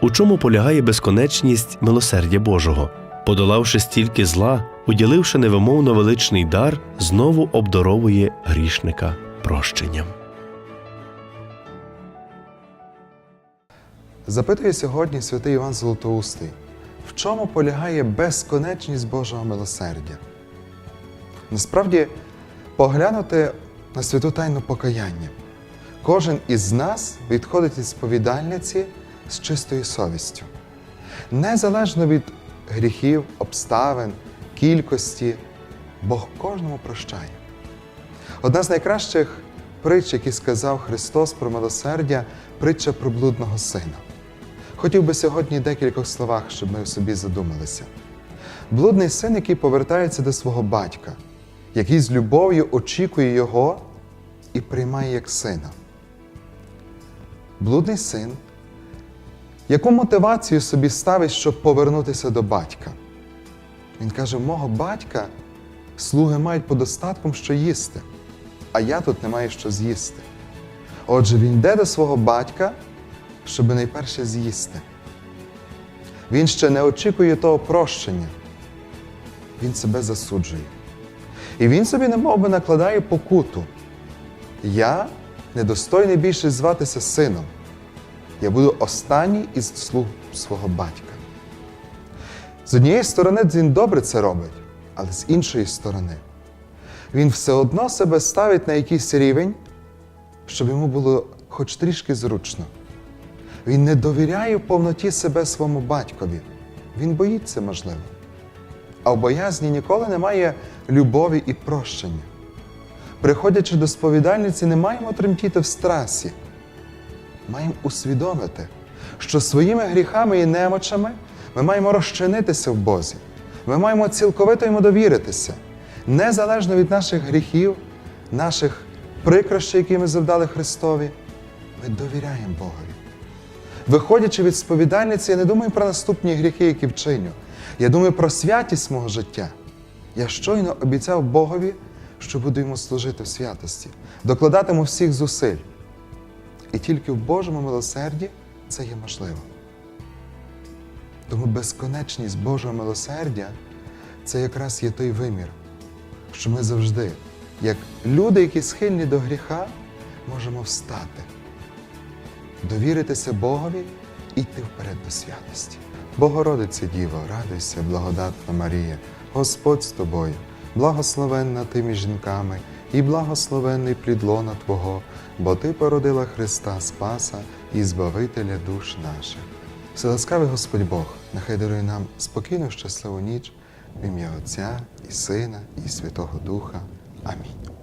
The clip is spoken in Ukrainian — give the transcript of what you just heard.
у чому полягає безконечність милосердя Божого, подолавши стільки зла, уділивши невимовно величний дар, знову обдаровує грішника прощенням. Запитує сьогодні святий Іван Золотоустий, в чому полягає безконечність Божого милосердя? Насправді, поглянути на святу тайну покаяння. Кожен із нас відходить із сповідальниці з чистою совістю. Незалежно від гріхів, обставин, кількості, Бог кожному прощає. Одна з найкращих притч, які сказав Христос про милосердя, притча про блудного сина. Хотів би сьогодні в декількох словах, щоб ми в собі задумалися. Блудний син, який повертається до свого батька, який з любов'ю очікує його і приймає як сина. Блудний син, яку мотивацію собі ставить, щоб повернутися до батька? Він каже: мого батька слуги мають по достатком що їсти, а я тут не маю що з'їсти. Отже, він йде до свого батька, щоб найперше з'їсти. Він ще не очікує того прощення. Він себе засуджує. І він собі немов би накладає покуту. Я недостойний більше зватися сином. Я буду останній із слуг свого батька. З однієї сторони, він добре це робить, але з іншої сторони, він все одно себе ставить на якийсь рівень, щоб йому було хоч трішки зручно. Він не довіряє в повноті себе своєму батькові. Він боїться, можливо. А в боязні ніколи немає любові і прощення. Приходячи до сповідальниці, не маємо тремтіти в страсі. Маємо усвідомити, що своїми гріхами і немочами ми маємо розчинитися в Бозі. Ми маємо цілковито йому довіритися, незалежно від наших гріхів, наших прикрощей, які ми завдали Христові. Ми довіряємо Богові. Виходячи від сповідальниці, я не думаю про наступні гріхи, які вчиню. Я думаю про святість мого життя. Я щойно обіцяв Богові, що буду йому служити в святості, докладатиму всіх зусиль. І тільки в Божому милосерді це є можливо. Тому безконечність Божого милосердя це якраз є той вимір, що ми завжди, як люди, які схильні до гріха, можемо встати, довіритися Богові і йти вперед до святості. Богородице Діво, радуйся, благодатна Марія, Господь з тобою, благословенна ти між жінками, і благословенний плідлона Твого, бо Ти породила Христа Спаса і Збавителя душ наших. Вселаскавий Господь Бог, нехай дарує нам спокійну щасливу ніч в ім'я Отця і Сина, і Святого Духа. Амінь.